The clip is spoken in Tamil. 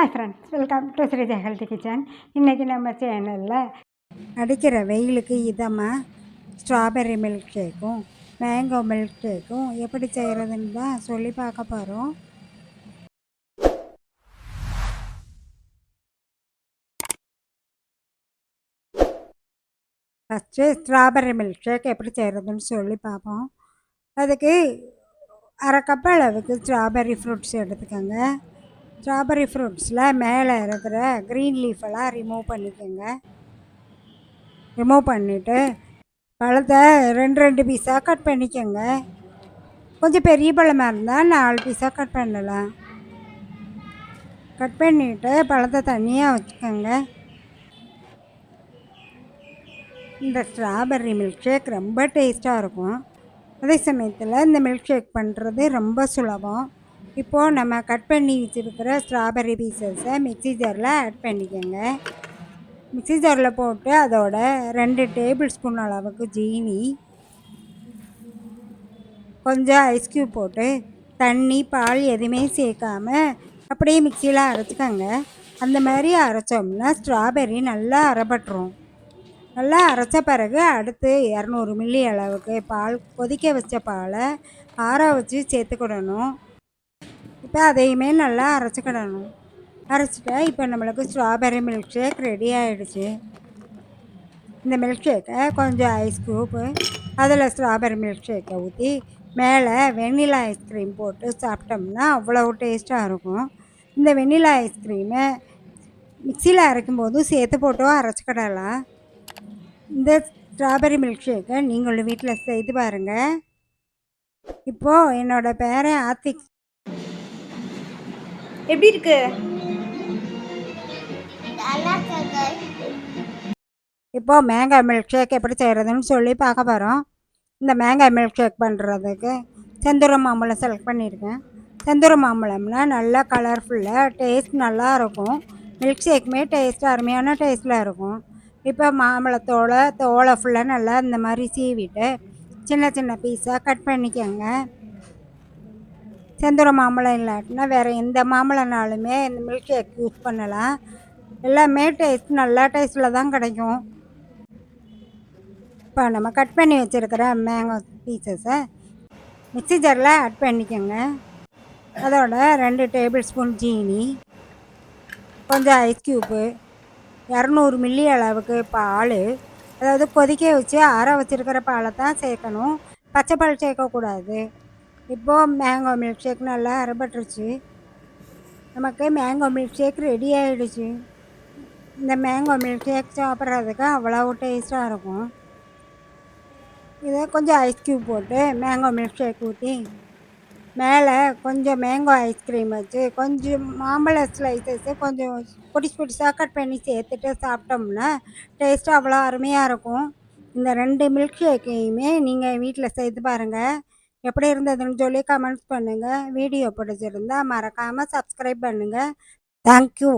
Hi friends welcome to Sreeja health kitchen இன்றைக்கி நம்ம சேனலில் அடிக்கிற வெயிலுக்கு இதமாக ஸ்ட்ராபெர்ரி மில்க் ஷேக்கும் மேங்கோ மில்க் ஷேக்கும் எப்படி செய்கிறதுன்னு தான் சொல்லி பார்க்க போகிறோம் ஃபஸ்ட்டு ஸ்ட்ராபெர்ரி மில்க் ஷேக் எப்படி செய்கிறதுன்னு சொல்லி பார்ப்போம். அதுக்கு அரை கப் அளவுக்கு ஸ்ட்ராபெர்ரி ஃப்ரூட்ஸ் எடுத்துக்கோங்க. ஸ்ட்ராபெரி ஃப்ரூட்ஸில் மேலே இருக்கிற க்ரீன் லீஃபெல்லாம் ரிமூவ் பண்ணிக்கோங்க. ரிமூவ் பண்ணிவிட்டு பழத்தை ரெண்டு ரெண்டு பீஸாக கட் பண்ணிக்கோங்க. கொஞ்சம் பெரிய பழமாக இருந்தால் நாலு பீஸாக கட் பண்ணலாம். கட் பண்ணிவிட்டு பழத்தை தனியாக வச்சுக்கோங்க. இந்த ஸ்ட்ராபெர்ரி மில்க் ஷேக் ரொம்ப டேஸ்ட்டாக இருக்கும். அதே சமயத்தில் இந்த மில்க் ஷேக் பண்ணுறது ரொம்ப சுலபம். இப்போது நம்ம கட் பண்ணி வச்சுருக்கிற ஸ்ட்ராபெர்ரி பீசஸை மிக்ஸி ஜாரில் ஆட் பண்ணிக்கோங்க. மிக்ஸி ஜாரில் போட்டு அதோட ரெண்டு டேபிள் ஸ்பூன் அளவுக்கு ஜீனி கொஞ்சம் ஐஸ் க்யூப் போட்டு தண்ணி பால் எதுவுமே சேர்க்காம அப்படியே மிக்சியில் அரைச்சிக்கோங்க. அந்த மாதிரி அரைச்சோம்னா ஸ்ட்ராபெரி நல்லா அரைப்பட்டுரும் நல்லா அரைச்ச பிறகு அடுத்து இரநூறு மில்லி அளவுக்கு பால் கொதிக்க வச்ச பாலை ஆற வச்சு சேர்த்துக்கிடணும். இப்போ அதையுமே நல்லா அரைச்சிக்கிடணும் அரைச்சிட்டா இப்போ நம்மளுக்கு ஸ்ட்ராபெர்ரி மில்க் ஷேக் ரெடி ஆகிடுச்சு இந்த மில்க் ஷேக்கை கொஞ்சம் ஐஸ் க்யூப்பு அதில் ஸ்ட்ராபெர்ரி மில்க் ஷேக்கை ஊற்றி மேலே வெண்ணிலா ஐஸ்கிரீம் போட்டு சாப்பிட்டோம்னா அவ்வளோ டேஸ்ட்டாக இருக்கும். இந்த வெண்ணிலா ஐஸ்கிரீமை மிக்சியில் அரைக்கும் போதும் சேர்த்து போட்டோ அரைச்சிக்கிடலாம் இந்த ஸ்ட்ராபெர்ரி மில்க் ஷேக்கை நீங்களும் வீட்டில் செய்து பாருங்கள் இப்போது என்னோடய பேரன் ஆத்திக் எப்படி இருக்கு? இப்போ மேங்காய் மில்க் ஷேக் எப்படி செய்கிறதுன்னு சொல்லி பார்க்க போகிறோம் இந்த மேங்காய் மில்க் ஷேக் பண்ணுறதுக்கு செந்தூர மாம்பழம் செலக்ட் பண்ணியிருக்கேன். செந்தூர மாம்பழம்னா நல்லா கலர்ஃபுல்லாக டேஸ்ட் நல்லா இருக்கும். மில்க் ஷேக்குமே டேஸ்ட் அருமையான டேஸ்ட்டில் இருக்கும். இப்போ மாம்பழத்தோட தோலை ஃபுல்லாக நல்லா இந்த மாதிரி சீவிட்டு சின்ன சின்ன பீஸாக கட் பண்ணிக்கோங்க. செந்தூர மாம்பழம் இல்லாட்டினா வேறு எந்த மாம்பழம்னாலுமே இந்த மில்க் ஷேக் யூஸ் பண்ணலாம். எல்லாமே டேஸ்ட் நல்லா டேஸ்ட்டில் தான் கிடைக்கும். இப்போ நம்ம கட் பண்ணி வச்சுருக்கிற மேங்கோ பீசஸை மிக்சி ஜாரில் ஆட் பண்ணிக்கோங்க. அதோட ரெண்டு டேபிள் ஸ்பூன் ஜீனி கொஞ்சம் ஐஸ் க்யூப்பு இரநூறு மில்லி அளவுக்கு பால் அதாவது கொதிக்க வச்சு ஆற வச்சுருக்கிற பாலை தான் சேர்க்கணும். பச்சை பால் சேர்க்கக்கூடாது. இப்போது மேங்கோ மில்க் ஷேக் நல்லா அரைப்பட்டுருச்சு. நமக்கு மேங்கோ மில்க் ஷேக் ரெடி ஆகிடுச்சு இந்த மேங்கோ மில்க் ஷேக் சாப்பிட்றதுக்கு அவ்வளோ டேஸ்ட்டாக இருக்கும். இதை கொஞ்சம் ஐஸ் க்யூப் போட்டு மேங்கோ மில்க் ஷேக் ஊற்றி மேலே கொஞ்சம் மேங்கோ ஐஸ்கிரீம் வச்சு கொஞ்சம் மாம்பழ ஸ்லைசஸ்ஸு கொஞ்சம் பொடிசு பொடிசாக கட் பண்ணி சேர்த்துட்டு சாப்பிட்டோம்னா டேஸ்ட்டு அவ்வளோ அருமையாக இருக்கும். இந்த ரெண்டு மில்க் ஷேக்கையுமே நீங்கள் வீட்டில் செய்து பாருங்கள் எப்படி இருந்ததுன்னு சொல்லி கமெண்ட்ஸ் பண்ணுங்கள் வீடியோ பிடிச்சிருந்தா மறக்காமல் சப்ஸ்கிரைப் பண்ணுங்கள் தேங்க்யூ